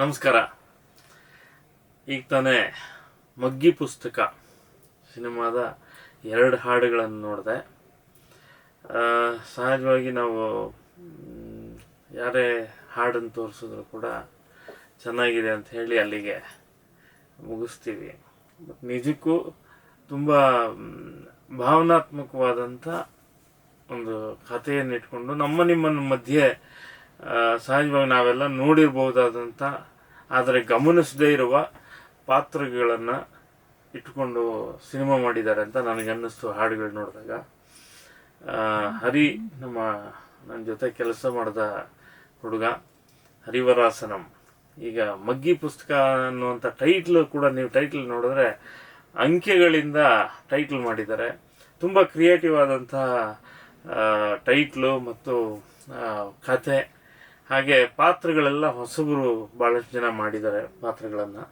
ನಮಸ್ಕಾರ. ಈಗ ತಾನೇ ಮಗ್ಗಿ ಪುಸ್ತಕ ಸಿನಿಮಾದ ಎರಡು ಹಾಡುಗಳನ್ನು ನೋಡಿದೆ. ಸಹಜವಾಗಿ ನಾವು ಯಾರೇ ಹಾಡನ್ನು ತೋರಿಸಿದ್ರು ಕೂಡ ಚೆನ್ನಾಗಿದೆ ಅಂತ ಹೇಳಿ ಅಲ್ಲಿಗೆ ಮುಗಿಸ್ತೀವಿ. ಬಟ್ ನಿಜಕ್ಕೂ ತುಂಬ ಭಾವನಾತ್ಮಕವಾದಂಥ ಒಂದು ಕಥೆಯನ್ನು ಇಟ್ಕೊಂಡು ನಮ್ಮ ನಿಮ್ಮ ಮಧ್ಯೆ ಸಹಜವಾಗಿ ನಾವೆಲ್ಲ ನೋಡಿರ್ಬೋದಾದಂಥ ಆದರೆ ಗಮನಿಸದೇ ಇರುವ ಪಾತ್ರಗಳನ್ನು ಇಟ್ಕೊಂಡು ಸಿನಿಮಾ ಮಾಡಿದ್ದಾರೆ ಅಂತ ನನಗೆ ಅನ್ನಿಸ್ತು ಹಾಡುಗಳು ನೋಡಿದಾಗ. ಹರಿ ನಮ್ಮ ನನ್ನ ಜೊತೆ ಕೆಲಸ ಮಾಡಿದ ಹುಡುಗ ಹರಿವರಾಸನಂ. ಈಗ ಮಗ್ಗಿ ಪುಸ್ತಕ ಅನ್ನುವಂಥ ಟೈಟ್ಲು ಕೂಡ ನೀವು ಟೈಟ್ಲ್ ನೋಡಿದ್ರೆ ಅಂಕೆಗಳಿಂದ ಟೈಟ್ಲ್ ಮಾಡಿದ್ದಾರೆ. ತುಂಬ ಕ್ರಿಯೇಟಿವ್ ಆದಂತಹ ಟೈಟ್ಲು ಮತ್ತು ಕತೆ ಹಾಗೆ ಪಾತ್ರಗಳೆಲ್ಲ ಹೊಸಬರು ಭಾಳಷ್ಟು ಜನ ಮಾಡಿದ್ದಾರೆ ಪಾತ್ರಗಳನ್ನು.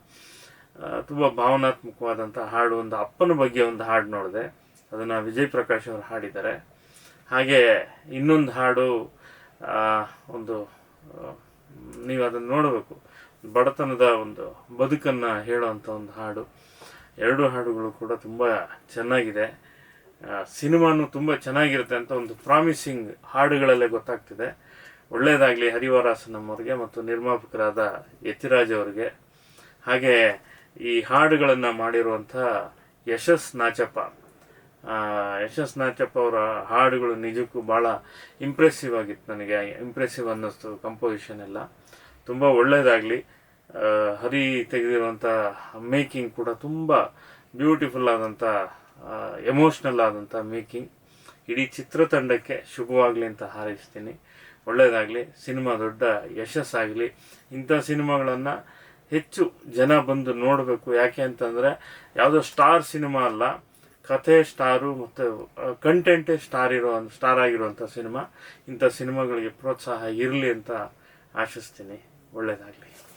ತುಂಬ ಭಾವನಾತ್ಮಕವಾದಂಥ ಹಾಡು, ಒಂದು ಅಪ್ಪನ ಬಗ್ಗೆ ಒಂದು ಹಾಡು ನೋಡಿದೆ. ಅದನ್ನು ವಿಜಯ್ ಪ್ರಕಾಶ್ ಅವರು ಹಾಡಿದ್ದಾರೆ. ಹಾಗೆ ಇನ್ನೊಂದು ಹಾಡು ಒಂದು ನೀವು ಅದನ್ನು ನೋಡಬೇಕು. ಬಡತನದ ಒಂದು ಬದುಕನ್ನು ಹೇಳುವಂಥ ಒಂದು ಹಾಡು. ಎರಡು ಹಾಡುಗಳು ಕೂಡ ತುಂಬ ಚೆನ್ನಾಗಿದೆ. ಸಿನಿಮಾನು ತುಂಬ ಚೆನ್ನಾಗಿರುತ್ತೆ ಅಂತ ಒಂದು ಪ್ರಾಮಿಸಿಂಗ್ ಹಾಡುಗಳಲ್ಲೇ ಗೊತ್ತಾಗ್ತಿದೆ. ಒಳ್ಳೆಯದಾಗಲಿ ಹರಿವರಾಸನಮ್ಮವ್ರಿಗೆ ಮತ್ತು ನಿರ್ಮಾಪಕರಾದ ಯತಿರಾಜ್ ಅವರಿಗೆ. ಹಾಗೆ ಈ ಹಾಡುಗಳನ್ನು ಮಾಡಿರುವಂಥ ಯಶಸ್ ನಾಚಪ್ಪ. ಯಶಸ್ ನಾಚಪ್ಪ ಅವರ ಹಾಡುಗಳು ನಿಜಕ್ಕೂ ಭಾಳ ಇಂಪ್ರೆಸಿವ್ ಆಗಿತ್ತು ನನಗೆ. ಇಂಪ್ರೆಸಿವ್ ಅನ್ನಿಸ್ತು ಕಂಪೋಸಿಷನ್ ಎಲ್ಲ. ತುಂಬ ಒಳ್ಳೆಯದಾಗಲಿ. ಹರಿ ತೆಗೆದಿರುವಂಥ ಮೇಕಿಂಗ್ ಕೂಡ ತುಂಬ ಬ್ಯೂಟಿಫುಲ್ ಆದಂಥ ಎಮೋಷ್ನಲ್ ಆದಂಥ ಮೇಕಿಂಗ್ ಇಡೀ ಚಿತ್ರತಂಡಕ್ಕೆ ಶುಭವಾಗಲಿ ಅಂತ ಹಾರೈಸ್ತೀನಿ. ಒಳ್ಳೆಯದಾಗಲಿ, ಸಿನಿಮಾ ದೊಡ್ಡ ಯಶಸ್ಸಾಗಲಿ. ಇಂಥ ಸಿನಿಮಾಗಳನ್ನು ಹೆಚ್ಚು ಜನ ಬಂದು ನೋಡಬೇಕು. ಯಾಕೆ ಅಂತಂದರೆ, ಯಾವುದೋ ಸ್ಟಾರ್ ಸಿನಿಮಾ ಅಲ್ಲ, ಕಥೆ ಸ್ಟಾರು ಮತ್ತು ಕಂಟೆಂಟೇ ಸ್ಟಾರ್ ಇರೋ ಸ್ಟಾರ್ ಆಗಿರುವಂಥ ಸಿನಿಮಾ. ಇಂಥ ಸಿನಿಮಾಗಳಿಗೆ ಪ್ರೋತ್ಸಾಹ ಇರಲಿ ಅಂತ ಆಶಿಸ್ತೀನಿ. ಒಳ್ಳೆಯದಾಗಲಿ.